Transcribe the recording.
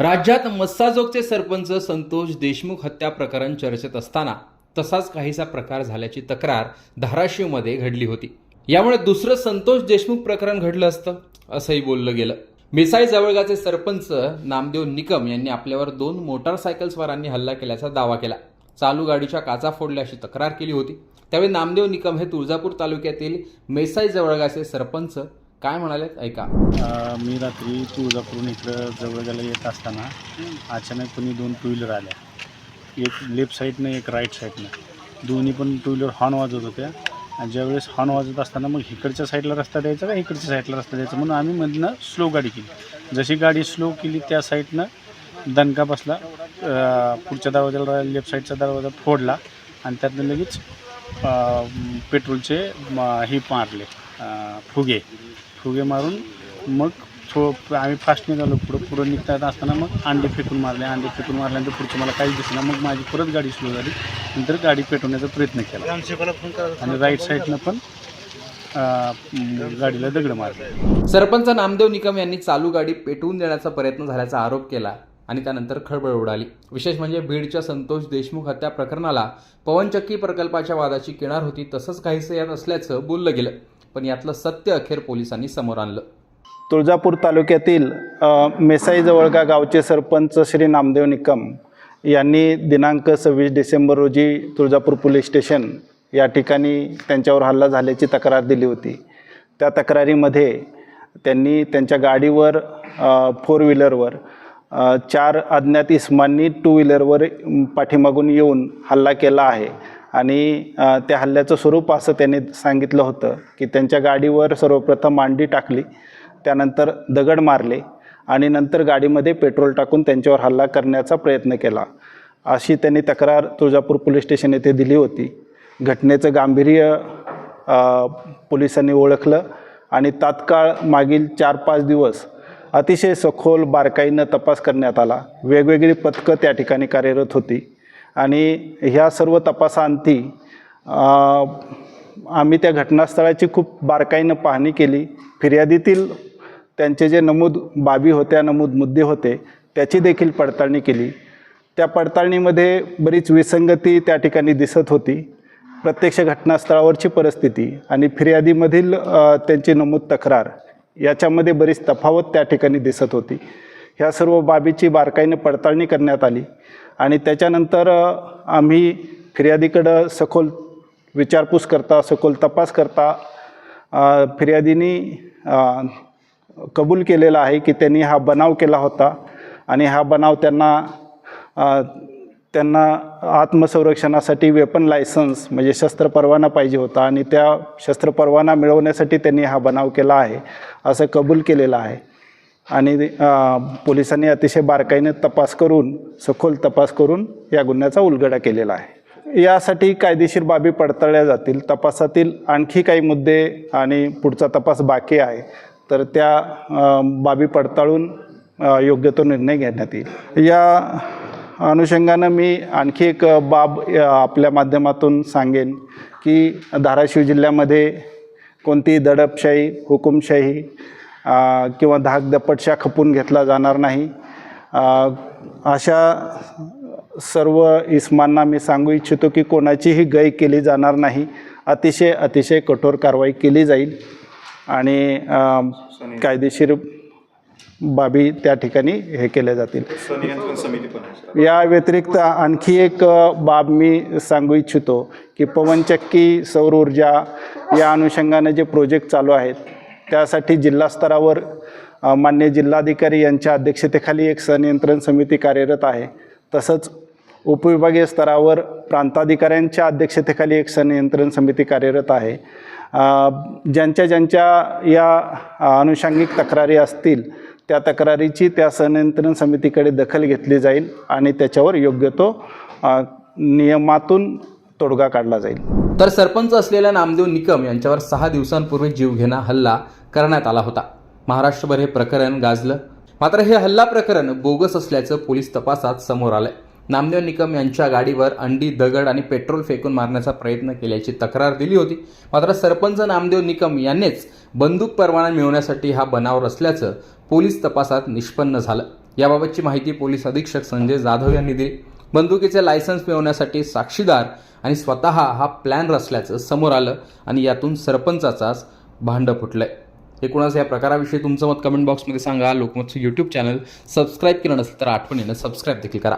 राज्यात मस्साजोगचे सरपंच संतोष देशमुख हत्या प्रकरण चर्चेत असताना तसाच काहीसा प्रकार झाल्याची तक्रार धाराशिवमध्ये घडली होती. यामुळे दुसरं संतोष देशमुख प्रकरण घडलं असतं असंही बोललं गेलं. मिसाई जवळगाचे सरपंच नामदेव निकम यांनी आपल्यावर दोन मोटारसायकलस्वारांनी हल्ला केल्याचा दावा केला. चालू गाडीच्या काचा फोडल्या अशी तक्रार केली होती. त्यावेळी नामदेव निकम हे तुळजापूर तालुक्यातील मेसाई जवळगाचे सरपंच काय म्हणालेत? ऐका. मी रात्री तुळजापूरून इकडं जवळगाला येत असताना अचानक कोणी दोन टू व्हीलर आल्या. एक लेफ्ट साईडनं एक राईट साईडनं. दोन्ही पण टू व्हीलर हॉर्न वाजवत होत्या. आणि ज्यावेळेस हॉर्न वाजत असताना मग इकडच्या साईडला रस्ता द्यायचा का इकडच्या साईडला रस्ता द्यायचा? म्हणून आम्ही मधनं स्लो गाडी केली. जशी गाडी स्लो केली त्या साईडनं दणका बसला पुढच्या दरवाजाला लेफ्ट साईडचा दरवाजा फोडला आणि त्यातनं लगेच पेट्रोलचे हे मारले फुगे. फुगे मारून मग थो आम्ही फास्ट निघालो पुढं. पुढं निघता असताना मग अंडे फेकून मारले. अंडे फेकून मारल्यानंतर पुढचं मला काहीच दिसलं मग माझी परत गाडी स्लो झाली. नंतर गाडी पेटवण्याचा प्रयत्न केला. आणि राईट साईडनं पण गाडीला दगड मारले. सरपंच नामदेव निकम यांनी चालू गाडी पेटवून देण्याचा प्रयत्न झाल्याचा आरोप केला आणि त्यानंतर खळबळ उडाली. विशेष म्हणजे बीडच्या संतोष देशमुख हत्या प्रकरणाला पवनचक्की प्रकल्पाच्या वादाची किनार होती तसंच काहीसं यात असल्याचं बोललं गेलं. पण यातलं सत्य अखेर पोलिसांनी समोर आणलं. तुळजापूर तालुक्यातील मेसाईजवळगा गावचे सरपंच श्री नामदेव निकम यांनी दिनांक सव्वीस डिसेंबर रोजी तुळजापूर पोलीस स्टेशन या ठिकाणी त्यांच्यावर हल्ला झाल्याची तक्रार दिली होती. त्या तक्रारीमध्ये त्यांनी त्यांच्या गाडीवर फोर व्हीलरवर चार अज्ञात इस्मांनी टू व्हीलरवर पाठीमागून येऊन हल्ला केला आहे. आणि त्या हल्ल्याचं स्वरूप असं त्यांनी सांगितलं होतं की त्यांच्या गाडीवर सर्वप्रथम मांडी टाकली त्यानंतर दगड मारले आणि नंतर गाडीमध्ये पेट्रोल टाकून त्यांच्यावर हल्ला करण्याचा प्रयत्न केला. अशी त्यांनी तक्रार तुळजापूर पोलीस स्टेशन येथे दिली होती. घटनेचं गांभीर्य पोलिसांनी ओळखलं आणि तात्काळ मागील चार पाच दिवस अतिशय सखोल बारकाईनं तपास करण्यात आला. वेगवेगळी पथकं त्या ठिकाणी कार्यरत होती. आणि ह्या सर्व तपासांती आम्ही त्या घटनास्थळाची खूप बारकाईनं पाहणी केली. फिर्यादीतील त्यांचे जे नमूद बाबी होत्या नमूद मुद्दे होते त्याची देखील पडताळणी केली. त्या पडताळणीमध्ये बरीच विसंगती त्या ठिकाणी दिसत होती. प्रत्यक्ष घटनास्थळावरची परिस्थिती आणि फिर्यादीमधील त्यांची नमूद तक्रार याच्यामध्ये बरीच तफावत त्या ठिकाणी दिसत होती. ह्या सर्व बाबीची बारकाईनं पडताळणी करण्यात आली. आणि त्याच्यानंतर आम्ही फिर्यादीकडं सखोल विचारपूस करता सखोल तपास करता. फिर्यादीनी कबूल केलेला आहे की त्यांनी हा बनाव केला होता आणि हा बनाव त्यांना त्यांना आत्मसंरक्षणासाठी वेपन लायसन्स म्हणजे शस्त्र परवाना पाहिजे होता आणि त्या शस्त्र परवाना मिळवण्यासाठी त्यांनी हा बनाव केला आहे असं कबूल केलेलं आहे. आणि पोलिसांनी अतिशय बारकाईने तपास करून सखोल तपास करून या गुन्ह्याचा उलगडा केलेला आहे. यासाठी कायदेशीर बाबी पडताळल्या जातील. तपासातील आणखी काही मुद्दे आणि पुढचा तपास बाकी आहे. तर त्या बाबी पडताळून योग्य तो निर्णय घेण्यात येईल. या अनुषंगानं मी आणखी एक बाब आपल्या माध्यमातून सांगेन की धाराशिव जिल्ह्यामध्ये कोणतीही दडपशाही हुकुमशाही किंवा धाक दपटशा खपून घेतला जाणार नाही. अशा सर्व इस्मांना मी सांगू इच्छितो की कोणाचीही गय केली जाणार नाही. अतिशय अतिशय कठोर कारवाई केली जाईल. आणि कायदेशीर बाबी त्या ठिकाणी हे केल्या जातील. या व्यतिरिक्त आणखी एक बाब मी सांगू इच्छितो की पवनचक्की सौर ऊर्जा या अनुषंगाने जे प्रोजेक्ट चालू आहेत त्यासाठी जिल्हास्तरावर मान्य जिल्हाधिकारी यांच्या अध्यक्षतेखाली एक संनियंत्रण समिती कार्यरत आहे. तसंच उपविभागीय स्तरावर प्रांताधिकाऱ्यांच्या अध्यक्षतेखाली एक संनियंत्रण समिती कार्यरत आहे. ज्यांच्या ज्यांच्या या अ, अनुषंगिक तक्रारी असतील त्या तक्रारीची त्या संनियंत्रण समितीकडे दखल घेतली जाईल आणि त्याच्यावर योग्य तो नियमातून तोडगा काढला जाईल. तर सरपंच असलेल्या नामदेव निकम यांच्यावर सहा दिवसांपूर्वी जीवघेणा हल्ला करण्यात आला होता. महाराष्ट्रभर हे प्रकरण गाजलं. मात्र हे हल्ला प्रकरण बोगस असल्याचं पोलीस तपासात समोर आलंय. नामदेव निकम यांच्या गाडीवर अंडी दगड आणि पेट्रोल फेकून मारण्याचा प्रयत्न केल्याची तक्रार दिली होती. मात्र सरपंच नामदेव निकम यांनीच बंदूक परवाना मिळवण्यासाठी हा बनाव असल्याचं पोलीस तपासात निष्पन्न झालं. याबाबतची माहिती पोलीस अधीक्षक संजय जाधव यांनी दिली. बंदुकीचे लायसन्स मिळवण्यासाठी साक्षीदार आणि स्वतः हा प्लॅन रचल्याचं समोर आलं आणि यातून सरपंचाचाच भांडं फुटलंय. एकूणच या प्रकाराविषयी तुमचं मत कमेंट बॉक्समध्ये सांगा. लोकमतचं यूट्यूब चॅनल सबस्क्राईब केलं नसेल तर आठवणीनं सबस्क्राईब देखील करा.